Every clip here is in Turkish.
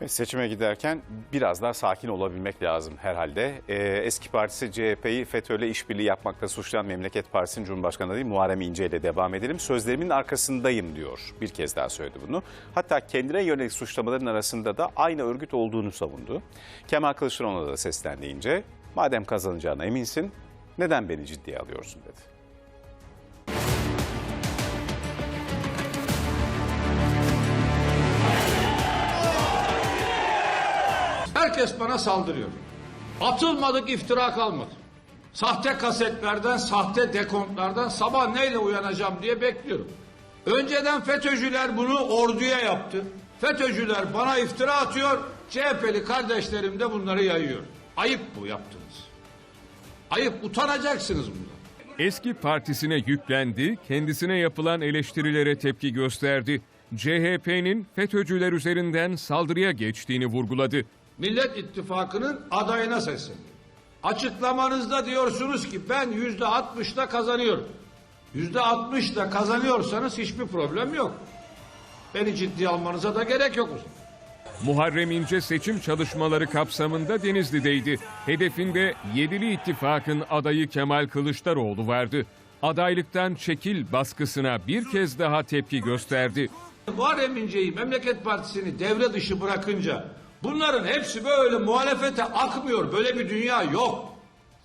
Evet, Seçime giderken biraz daha sakin olabilmek lazım herhalde. Ee, eski partisi CHP'yi FETÖ'yle işbirliği yapmakla suçlayan Memleket Partisi'nin Cumhurbaşkanı adayı Muharrem İnce ile devam edelim. Sözlerimin arkasındayım diyor. Bir kez daha söyledi bunu. Hatta kendine yönelik suçlamaların arasında da aynı örgüt olduğunu savundu. Kemal Kılıçdaroğlu'na da seslendiğince madem kazanacağına eminsin neden beni ciddiye alıyorsun dedi. Herkes bana saldırıyor. Atılmadık iftira kalmadı. Sahte kasetlerden, sahte dekontlardan sabah neyle uyanacağım diye bekliyorum. Önceden FETÖ'cüler bunu orduya yaptı. FETÖ'cüler bana iftira atıyor, CHP'li kardeşlerim de bunları yayıyor. Ayıp bu yaptığınız. Ayıp, utanacaksınız bundan. Eski partisine yüklendi, kendisine yapılan eleştirilere tepki gösterdi. CHP'nin FETÖ'cüler üzerinden saldırıya geçtiğini vurguladı. Millet İttifakı'nın adayına sesleniyor. Açıklamanızda diyorsunuz ki ben yüzde altmışla kazanıyorum. Yüzde altmışla kazanıyorsanız hiçbir problem yok. Beni ciddiye almanıza da gerek yok. Muharrem İnce seçim çalışmaları kapsamında Denizli'deydi. Hedefinde Yedili İttifak'ın adayı Kemal Kılıçdaroğlu vardı. Adaylıktan çekil baskısına bir kez daha tepki gösterdi. Muharrem İnce'yi Memleket Partisi'ni devre dışı bırakınca bunların hepsi böyle muhalefete akmıyor. Böyle bir dünya yok.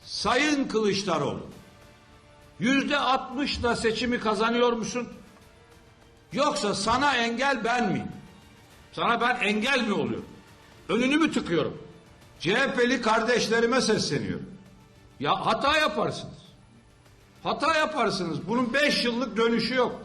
Sayın Kılıçdaroğlu yüzde altmışla seçimi kazanıyor musun? Yoksa sana engel ben miyim? Sana ben engel mi oluyorum? Önünü mü tıkıyorum? CHP'li kardeşlerime sesleniyorum. Ya hata yaparsınız. Hata yaparsınız. Bunun beş yıllık dönüşü yok.